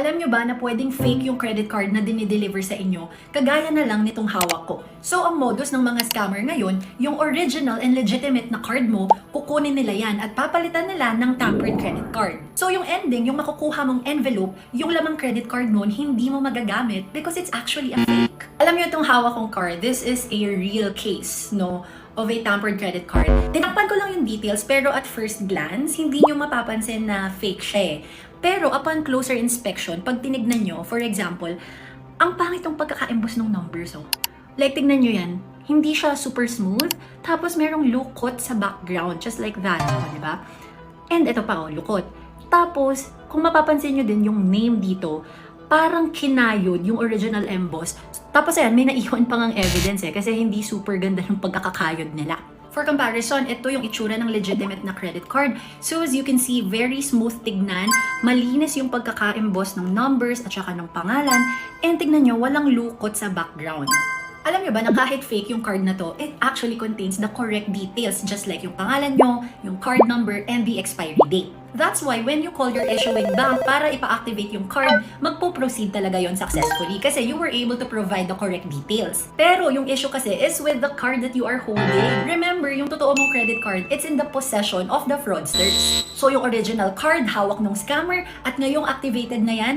Alam nyo ba na pwedeng fake yung credit card na dinideliver sa inyo, kagaya na lang nitong hawak ko. So, ang modus ng mga scammer ngayon, yung original and legitimate na card mo, kukunin nila yan at papalitan nila ng tampered credit card. So, yung ending, yung makukuha mong envelope, yung lamang credit card nun, hindi mo magagamit because it's actually a fake. Alam nyo itong hawak kong card, this is a real case, no? of a tampered credit card. Tinakpan ko lang yung details pero at first glance, hindi nyo mapapansin na fake siya eh. Pero upon closer inspection, pag tinignan nyo, for example, ang pangit ng pagkakaimbos ng numbers oh. Like tignan nyo yan, hindi siya super smooth, tapos merong lukot sa background, just like that, oh, di ba? And ito pa oh, lukot. Tapos, kung mapapansin nyo din yung name dito, parang kinayod yung original emboss. Tapos ayan, may naiwan pang ang evidence eh, kasi hindi super ganda yung pagkakakayod nila. For comparison, ito yung itsura ng legitimate na credit card. So as you can see, very smooth tignan, malinis yung pagkaka-emboss ng numbers at saka ng pangalan, and tignan nyo, walang lukot sa background. Alam nyo ba na kahit fake yung card na to, it actually contains the correct details just like yung pangalan nyo, yung card number, and the expiry date. That's why when you call your issuing bank para ipa-activate yung card, magpo-proceed talaga yon successfully kasi you were able to provide the correct details. Pero yung issue kasi is with the card that you are holding. Remember, yung totoo mong credit card, it's in the possession of the fraudsters. So yung original card, hawak ng scammer, at ngayong activated na yan,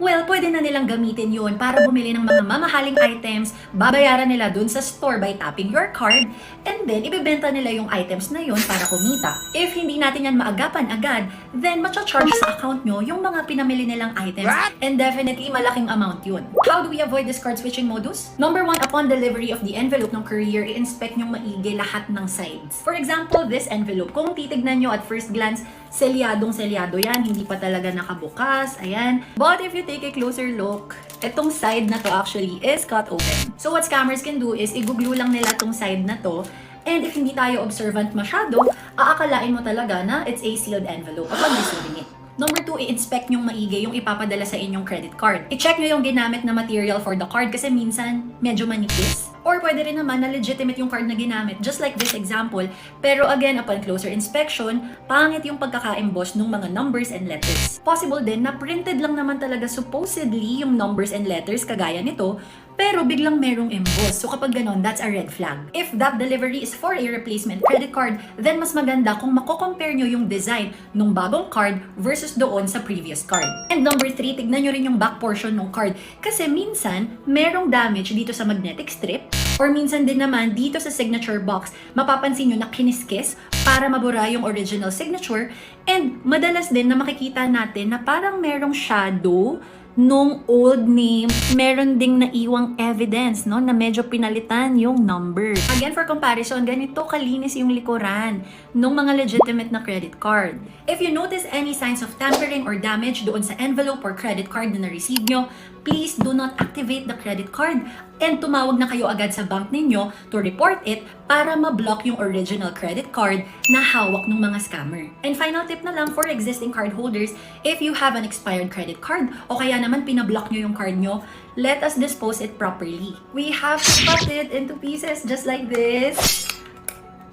Well, pwede na nilang gamitin yun para bumili ng mga mamahaling items, babayaran nila dun sa store by tapping your card, and then ibebenta nila yung items na yun para kumita. If hindi natin yan maagapan agad, then matcha-charge sa account nyo yung mga pinamili nilang items, and definitely malaking amount yun. How do we avoid this card switching modus? Number one, upon delivery of the envelope ng courier, i-inspect nyo maigi lahat ng sides. For example, this envelope, kung titignan nyo at first glance, selyadong selyado yan, hindi pa talaga nakabukas, ayan. But if you take a closer look, itong side na to actually is cut open. So what scammers can do is i-glue lang nila tong side na to And if hindi tayo observant masyado, aakalain mo talaga na it's a sealed envelope upon receiving it. Number two, i-inspect nyong maigi yung ipapadala sa inyong credit card. I-check nyo yung ginamit na material for the card kasi minsan medyo manipis. Or pwede rin naman na legitimate yung card na ginamit, just like this example. Pero again, upon closer inspection, pangit yung pagkaka-emboss ng mga numbers and letters. Possible din na printed lang naman talaga supposedly yung numbers and letters kagaya nito, pero biglang merong emboss. So kapag ganon, that's a red flag. If that delivery is for a replacement credit card, then mas maganda kung mako-compare nyo yung design ng bagong card versus doon sa previous card. And number three, tignan nyo rin yung back portion ng card. Kasi minsan, merong damage dito sa magnetic strip or minsan din naman dito sa signature box, mapapansin nyo na kiniskis para mabura yung original signature and madalas din na makikita natin na parang merong shadow nung old name, meron ding naiwang evidence, no, na medyo pinalitan yung number. Again, for comparison, ganito kalinis yung likuran ng mga legitimate na credit card. If you notice any signs of tampering or damage doon sa envelope or credit card na na-receive nyo, please do not activate the credit card and tumawag na kayo agad sa bank ninyo to report it para ma-block yung original credit card na hawak ng mga scammer. And final tip na lang for existing card holders, if you have an expired credit card o kaya naman pinablock nyo yung card nyo, let us dispose it properly. We have to cut it into pieces just like this.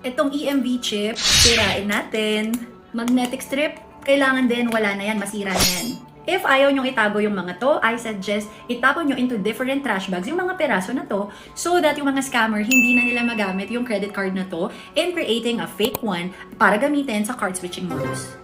Itong EMV chip, sirain natin. Magnetic strip, kailangan din wala na yan, masira na yan. If ayaw nyong itago yung mga to, I suggest itapon nyo into different trash bags yung mga peraso na to so that yung mga scammer hindi na nila magamit yung credit card na to in creating a fake one para gamitin sa card switching modus.